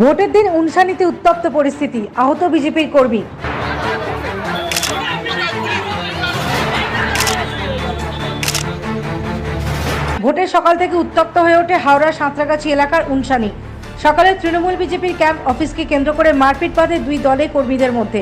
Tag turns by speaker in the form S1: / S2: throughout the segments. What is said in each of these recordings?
S1: ভোটের দিন উনসানিতে উত্তপ্ত পরিস্থিতি, আহত বিজেপির কর্মী। ভোটের সকাল থেকে উত্তপ্ত হয়ে ওঠে হাওড়া সাঁতরাগাছি এলাকার উনসানি সকালে তৃণমূল বিজেপির ক্যাম্প অফিসকে কেন্দ্র করে মারপিট বাঁধে দুই দলে কর্মীদের মধ্যে।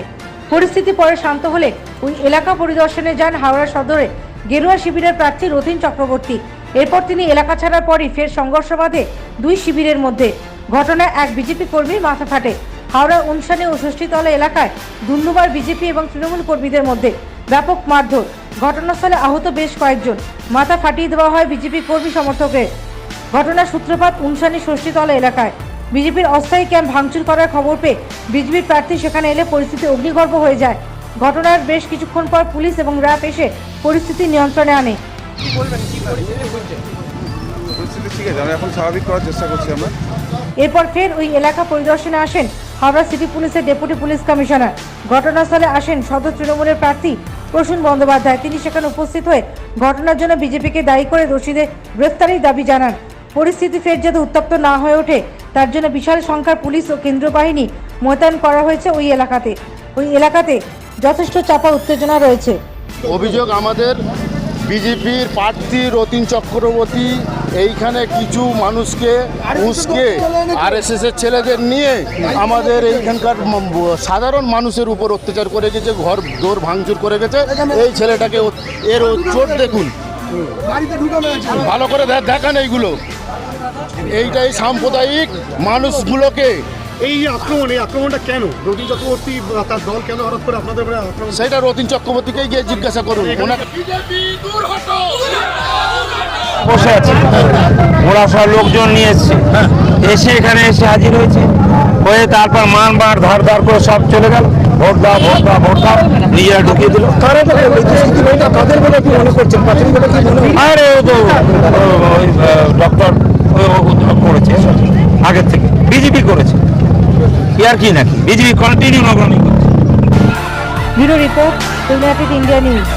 S1: পরিস্থিতি পরে শান্ত হলে ওই এলাকা পরিদর্শনে যান হাওড়া সদরে। গেরুয়া শিবিরের প্রার্থী রথিন চক্রবর্তী। এরপর তিনি এলাকা ছাড়ার পরই ফের সংঘর্ষ বাঁধে দুই শিবিরের মধ্যে। ঘটনায় এক বিজেপি কর্মীর মাথা ফাটে। হাওড়া উনসানে ও ষষ্ঠীতলা এলাকায় দুন্দুবার বিজেপি এবং তৃণমূল কর্মীদের মধ্যে ব্যাপক মারধর। ঘটনাস্থলে আহত বেশ কয়েকজন। মাথা ফাটিয়ে দেওয়া হয় বিজেপি কর্মী সমর্থকের ঘটনার সূত্রপাত উনসানি ষষ্ঠীতলা এলাকায়। বিজেপির অস্থায়ী ক্যাম্প ভাঙচুর করার খবর পেয়ে বিজেপির প্রার্থী সেখানে এলে পরিস্থিতি অগ্নিগর্ভ হয়ে যায়। ঘটনার বেশ কিছুক্ষণ পর পুলিশ এবং র্যাব এসে পরিস্থিতি নিয়ন্ত্রণে আনে।
S2: পরিস্থিতি ঠিক আছে আমি এখন স্বাভাবিক করার চেষ্টা করছি আমরা।
S1: এরপর ফের ওই এলাকা পরিদর্শনে আসেন হাওড়া সিটি পুলিশের ডেপুটি পুলিশ কমিশনার। ঘটনাস্থলে আসেন সদর তৃণমূলের প্রার্থী প্রসূন বন্দ্যোপাধ্যায়। তিনি সেখানে উপস্থিত হয়ে ঘটনার জন্য বিজেপিকে দায়ী করে দোষীদের গ্রেফতারির দাবি জানান। পরিস্থিতি ফের যাতে উত্তপ্ত না হয়ে ওঠে তার জন্য বিশাল সংখ্যার পুলিশ ও কেন্দ্রীয় বাহিনী মোতায়েন করা হয়েছে ওই এলাকাতে। ওই এলাকাতে যথেষ্ট চাপা উত্তেজনা রয়েছে।
S3: অভিযোগ আমাদের। বিজেপির প্রার্থী রতিন চক্রবর্তী এইখানে কিছু মানুষকে উস্কে আর এস এর ছেলেদের নিয়ে আমাদের এইখানকার সাধারণ মানুষের উপর অত্যাচার করে গেছে ঘর দৌড় ভাঙচুর করে গেছে। এই ছেলেটাকে এর চোট দেখুন। ভালো করে দেখান এইগুলো। এইটাই সাম্প্রদায়িক মানুষগুলোকে।
S4: এই আক্রমণ এই আক্রমণটা কেন? রবীন চক্রবর্তী তার দল কেন হঠাৎ করে আপনাদের
S3: সেটা রতিন চক্রবর্তীকেই গিয়ে জিজ্ঞাসা করুন।
S5: বসে আছে। ওরা সব লোকজন নিয়ে এসছে এসে এখানে এসে হাজির হয়েছে। হয়ে তারপর মান বার ধার ধার করে সব চলে গেল। ভোট দাও ভোট দাও ভোট দাও। নিজেরা ঢুকিয়ে দিল। আরে ও তো ডক্টর করেছে। আগের থেকে। বিজেপি করেছে। কি আর কি নাকি? বিজেপি কন্টিনিউ নগরণী করছে
S1: bureau report United India news.